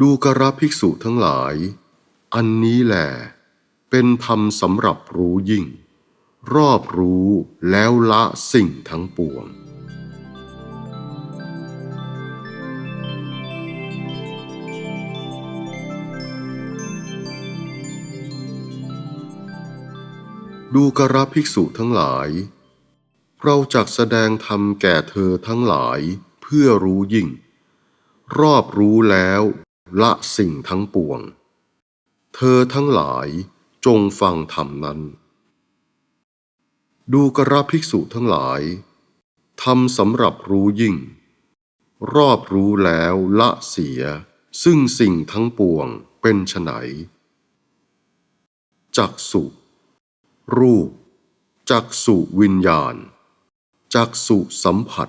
ดูกระภิกษุทั้งหลาย อันนี้แหละเป็นธรรมสำหรับรู้ยิ่ง รอบรู้แล้วละสิ่งทั้งปวง ดูกระภิกษุทั้งหลาย เราจักแสดงธรรมแก่เธอทั้งหลายเพื่อรู้ยิ่ง รอบรู้แล้ว ละสิ่งทั้งปวง เธอทั้งหลายจงฟังธรรมนั้น ดูกระภิกษุทั้งหลายทำสำหรับรู้ยิ่ง รอบรู้แล้วละเสีย ซึ่งสิ่งทั้งปวงเป็นไฉนจักสุ รูป จักสุวิญญาณ จักสุสัมผัส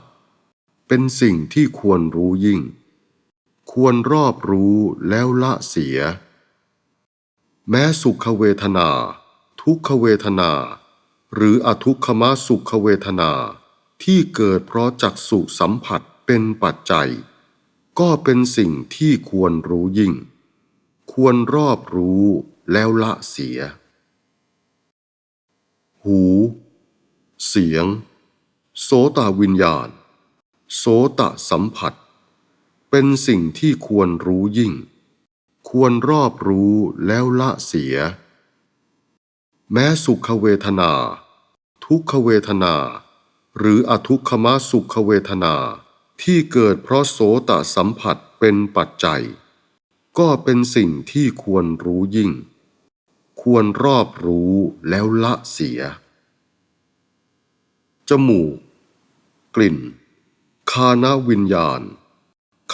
เป็นสิ่งที่ควรรู้ยิ่ง ควรรอบรู้แล้วละเสีย แม้สุขเวทนา ทุกขเวทนา หรืออทุกขมสุขเวทนา ที่เกิดเพราะจักสุสัมผัสเป็นปัจจัย ก็เป็นสิ่งที่ควรรู้ยิ่ง ควรรอบรู้แล้วละเสีย หู เสียง โสตวิญญาณ โสตสัมผัส เป็นสิ่งที่ควรรู้ยิ่ง ควรรอบรู้แล้วละเสีย แม้สุขเวทนา ทุกขเวทนา หรืออทุกขมสุขเวทนาที่เกิดเพราะโสตสัมผัสเป็นปัจจัย ก็เป็นสิ่งที่ควรรู้ยิ่ง ควรรอบรู้แล้วละเสีย จมูก กลิ่น คานวิญญาณ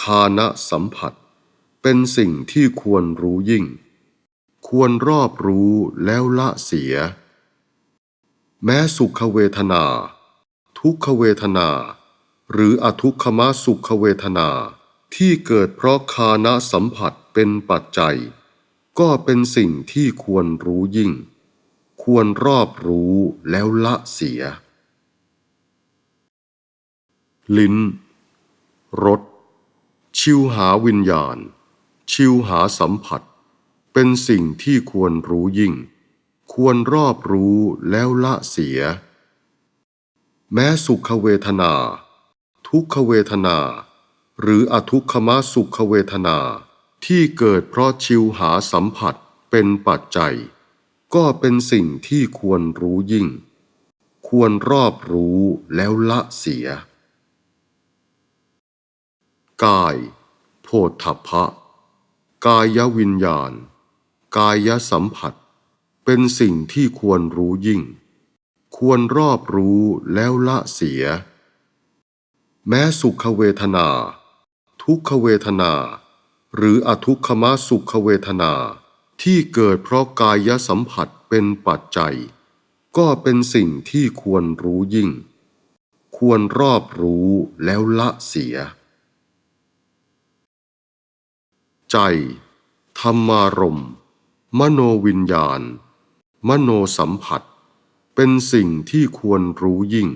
คานสัมผัส เป็นสิ่งที่ควรรู้ยิ่ง ควรรอบรู้แล้วละเสีย แม้สุขเวทนา ทุกขเวทนา หรืออทุกขมสุขเวทนาที่เกิดเพราะคานสัมผัสเป็นปัจจัย ก็เป็นสิ่งที่ควรรู้ยิ่ง ควรรอบรู้แล้วละเสีย ลิ้นรส ชิวหาวิญญาณ ชิวหาสัมผัส เป็นสิ่งที่ควรรู้ยิ่ง ควรรอบรู้แล้วละเสีย แม้สุขเวทนา ทุกขเวทนา หรืออทุกขมสุขเวทนา ที่เกิดเพราะชิวหาสัมผัสเป็นปัจจัย ก็เป็นสิ่งที่ควรรู้ยิ่ง ควรรอบรู้แล้วละเสีย กาย โพธพะ กายวิญญาณ กายสัมผัส เป็นสิ่งที่ควรรู้ยิ่ง ควรรอบรู้แล้วละเสีย แม้สุขเวทนา ทุกขเวทนา หรืออทุกขมสุขเวทนาที่เกิดเพราะกายสัมผัสเป็นปัจจัย ก็เป็นสิ่งที่ควรรู้ยิ่ง ควรรอบรู้แล้วละเสีย ใจ ธรรมารมมโนวิญญาณ มโนสัมผัส เป็นสิ่งที่ควรรู้ยิ่ง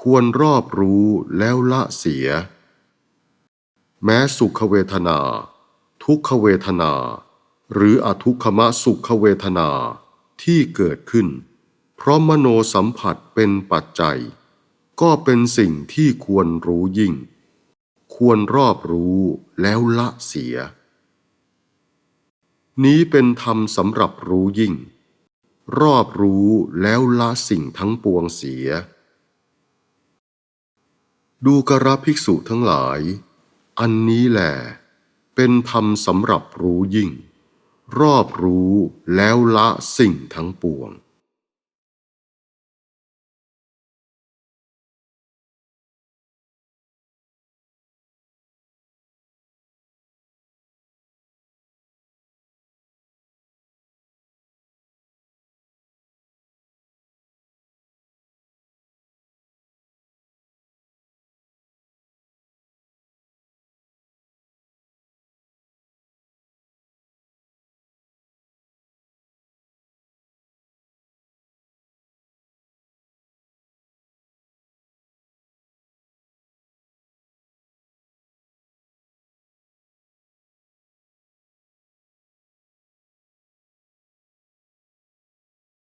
ควรรอบรู้แล้วละเสีย แม้สุขเวทนา ทุกขเวทนา หรืออทุกขมะสุขเวทนาที่เกิดขึ้น เพราะมโนสัมผัสเป็นปัจจัย ก็เป็นสิ่งที่ควรรู้ยิ่ง ควรรอบรู้แล้วละเสีย นี้เป็นธรรมสำหรับรู้ยิ่ง รอบรู้แล้วละสิ่งทั้งปวงเสีย ดูกระภิกษุทั้งหลาย อันนี้แหละเป็นธรรมสำหรับรู้ยิ่ง รอบรู้แล้วละสิ่งทั้งปวง